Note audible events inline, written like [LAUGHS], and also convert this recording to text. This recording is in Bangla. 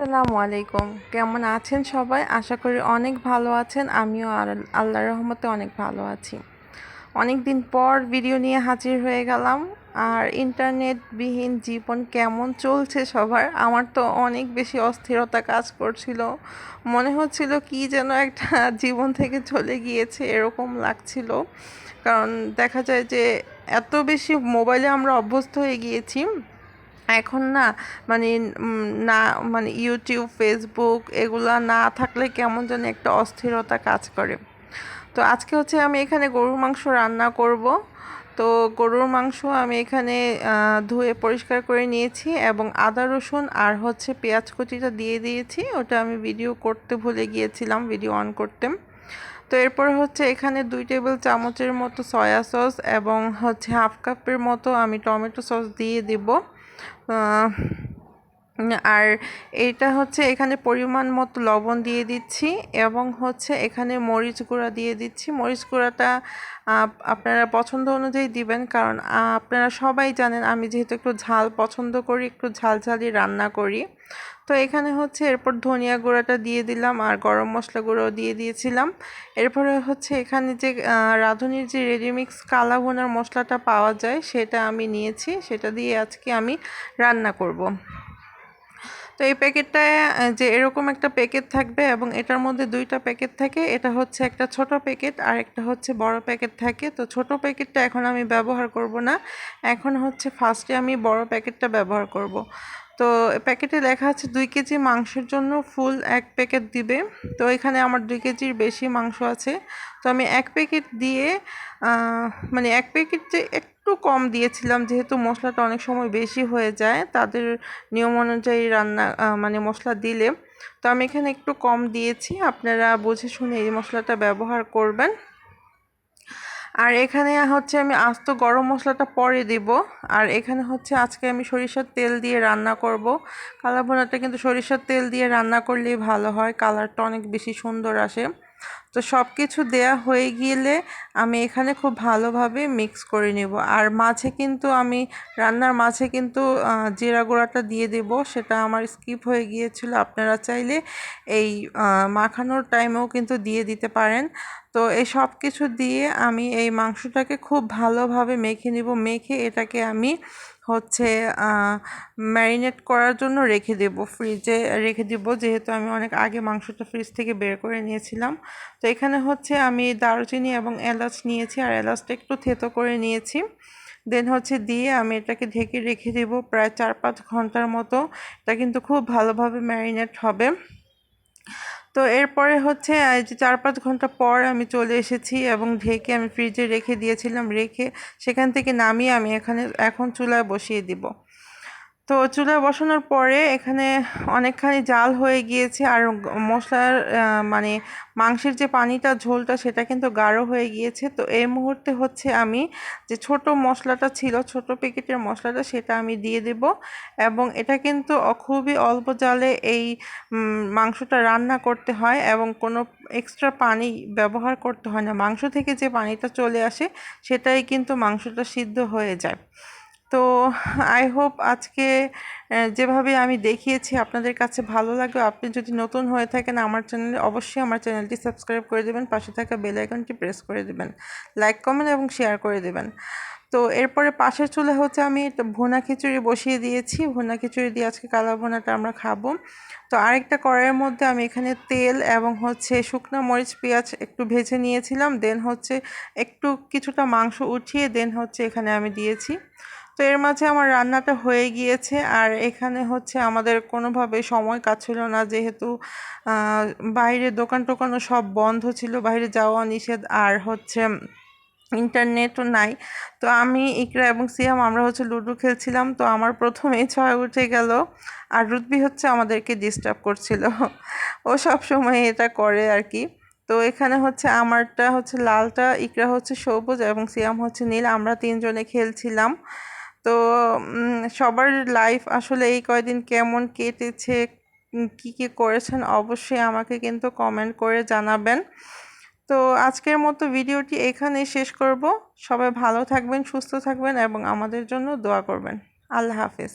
আসসালামু আলাইকুম। কেমন আছেন সবাই? আশা করি অনেক ভালো আছেন। আমিও আর আল্লাহর রহমতে অনেক ভালো আছি। অনেক দিন পর ভিডিও নিয়ে হাজির হয়ে গেলাম। আর ইন্টারনেটবিহীন জীবন কেমন চলছে সবার? আমার তো অনেক বেশি অস্থিরতা কাজ করছিল। মনে হচ্ছিল কি যেন একটা [LAUGHS] জীবন থেকে চলে গিয়েছে, এরকম লাগছিল। কারণ দেখা যায় যে, এত বেশি মোবাইলে আমরা অভ্যস্ত হয়ে গিয়েছি। এখন না মানে না মানে ইউটিউব ফেসবুক এগুলা না থাকলে কেমন যেন একটা অস্থিরতা কাজ করে। তো আজকে হচ্ছে আমি এখানে গরুর মাংস রান্না করব। তো গরুর মাংস আমি এখানে ধুয়ে পরিষ্কার করে নিয়েছি এবং আদা, রসুন আর হচ্ছে পেঁয়াজ কুচিটা দিয়ে দিয়েছি। ওটা আমি ভিডিও করতে ভুলে গিয়েছিলাম ভিডিও অন করতে। তো এরপর হচ্ছে এখানে দুই টেবিল চামচের মতো সয়া সস এবং হচ্ছে হাফ কাপের মতো আমি টমেটো সস দিয়ে দেবো। আর এটা হচ্ছে এখানে পরিমাণ মতো লবণ দিয়ে দিচ্ছি এবং হচ্ছে এখানে মরিচ গুঁড়া দিয়ে দিচ্ছি। মরিচ গুঁড়াটা আপনারা পছন্দ অনুযায়ী দিবেন কারণ আপনারা সবাই জানেন আমি যেহেতু একটু ঝাল পছন্দ করি, একটু ঝাল ঝালই রান্না করি। তো এখানে হচ্ছে এরপর ধনিয়া গুঁড়াটা দিয়ে দিলাম আর গরম মশলা গুঁড়োও দিয়ে দিয়েছিলাম। এরপরে হচ্ছে এখানে যে রাঁধুনির যে রেডিমিক্স কালা ভুনার মশলাটা পাওয়া যায় সেটা আমি নিয়েছি। সেটা দিয়ে আজকে আমি রান্না করব। তো এই প্যাকেটটায় যে এরকম একটা প্যাকেট থাকবে এবং এটার মধ্যে দুইটা প্যাকেট থাকে, এটা হচ্ছে একটা ছোট প্যাকেট আর একটা হচ্ছে বড় প্যাকেট থাকে। তো ছোট প্যাকেটটা এখন আমি ব্যবহার করব না, এখন হচ্ছে ফার্স্টে আমি বড় প্যাকেটটা ব্যবহার করব। তো প্যাকেটে লেখা আছে দুই কেজি মাংসের জন্য ফুল এক প্যাকেট দিবে। তো এখানে আমার দুই কেজির বেশি মাংস আছে। তো আমি এক প্যাকেট দিয়ে মানে এক প্যাকেট যে একটু কম দিয়েছিলাম, যেহেতু মশলাটা অনেক সময় বেশি হয়ে যায়, তাদের নিয়ম অনুযায়ী রান্না মানে মশলা দিলে। তো আমি এখানে একটু কম দিয়েছি। আপনারা বুঝে শুনে এই মশলাটা ব্যবহার করবেন। আর এখানে হচ্ছে আমি আস্ত গরম মশলাটা পরে দিব। আর এখানে হচ্ছে আজকে আমি সরিষার তেল দিয়ে রান্না করব। কালা বোনাটা কিন্তু সরিষার তেল দিয়ে রান্না করলেই ভালো হয়, কালারটা অনেক বেশি সুন্দর আসে। তো সব কিছু দেয়া হয়ে গেলে আমি এখানে খুব ভালোভাবে মিক্স করে নেব। আর মাঝে কিন্তু আমি, রান্নার মাঝে কিন্তু জিরা গুঁড়াটা দিয়ে দেব, সেটা আমার স্কিপ হয়ে গিয়েছিল। আপনারা চাইলে এই মাখানোর টাইমেও কিন্তু দিয়ে দিতে পারেন। তো এই সব কিছু দিয়ে আমি এই মাংসটাকে খুব ভালোভাবে মেখে নিব। মেখে এটাকে আমি হচ্ছে ম্যারিনেট করার জন্য রেখে দেব। ফ্রিজে রেখে দেব। যেহেতু আমি অনেক আগে মাংসটা ফ্রিজ থেকে বের করে নিয়েছিলাম তো এখানে হচ্ছে আমি দারুচিনি এবং এলাচ নিয়েছি, আর এলাচটা একটু থেতো করে নিয়েছি। দেন হচ্ছে দিয়ে আমি এটাকে ঢেকে রেখে দেব প্রায় চার পাঁচ ঘণ্টার মতো। এটা কিন্তু খুব ভালোভাবে ম্যারিনেট হবে। তো এরপরে হচ্ছে যে চার পাঁচ ঘণ্টা পর আমি চলে এসেছি এবং ঢেকে আমি ফ্রিজে রেখে দিয়েছিলাম, রেখে সেখান থেকে নামিয়ে আমি এখানে, এখন চুলায় বসিয়ে দিব। তো চুলায় বসানোর পরে এখানে অনেকখানি জাল হয়ে গিয়েছে আর মশলার মানে মাংসের যে পানিটা, ঝোলটা, সেটা কিন্তু গাঢ় হয়ে গিয়েছে। তো এই মুহূর্তে হচ্ছে আমি যে ছোট মশলাটা ছিল, ছোট প্যাকেটের মশলাটা, সেটা আমি দিয়ে দেব এবং এটা কিন্তু খুবই অল্প জালে এই মাংসটা রান্না করতে হয় এবং কোনো এক্সট্রা পানি ব্যবহার করতে হয় না। মাংস থেকে যে পানিটা চলে আসে, সেটাই কিন্তু মাংসটা সিদ্ধ হয়ে যায়। তো আই হোপ আজকে যেভাবে আমি দেখিয়েছি আপনাদের কাছে ভালো লাগবে। আপনি যদি নতুন হয়ে থাকেন আমার চ্যানেলে, অবশ্যই আমার চ্যানেলটি সাবস্ক্রাইব করে দেবেন, পাশে থাকা বেল আইকনটি প্রেস করে দেবেন। লাইক, কমেন্ট এবং শেয়ার করে দেবেন। তো এরপরে পাশের চুলে হচ্ছে আমি ভুনা খিচুড়ি বসিয়ে দিয়েছি। ভুনা খিচুড়ি দিয়ে আজকে কালো ভুনাটা আমরা খাব। তো আরেকটা কড়াইয়ের মধ্যে আমি এখানে তেল এবং হচ্ছে শুকনো মরিচ, পেঁয়াজ একটু ভেজে নিয়েছিলাম। দেন হচ্ছে একটু কিছুটা মাংস উঠিয়ে, দেন হচ্ছে এখানে আমি দিয়েছি। তো এর মাঝে আমার রান্নাটা হয়ে গিয়েছে আর এখানে হচ্ছে আমাদের কোনোভাবে সময় কাটছিল না যেহেতু বাইরে দোকান টোকানও সব বন্ধ ছিল, বাইরে যাওয়া নিষেধ আর হচ্ছে ইন্টারনেটও নাই। তো আমি, ইকরা এবং সিয়াম আমরা হচ্ছে লুডো খেলছিলাম, তো আমার প্রথমেই ছয় উঠে গেল আর রুদ্বি হচ্ছে আমাদেরকে ডিস্টার্ব করছিল। ও সব সময় এটা করে আর কি। তো এখানে হচ্ছে আমারটা হচ্ছে লালটা, ইকরা হচ্ছে সবুজ এবং সিয়াম হচ্ছে নীল, আমরা তিনজনে খেলছিলাম। সবার লাইফ আসলে এই কয়দিন কেমন কেটেছে কী কী করেছেন অবশ্যই আমাকে কিন্তু কমেন্ট করে জানাবেন। তো আজকের মতো ভিডিওটি এখানেই শেষ করব। সবাই ভালো থাকবেন, সুস্থ থাকবেন এবং আমাদের জন্য দোয়া করবেন। আল্লাহ হাফেজ।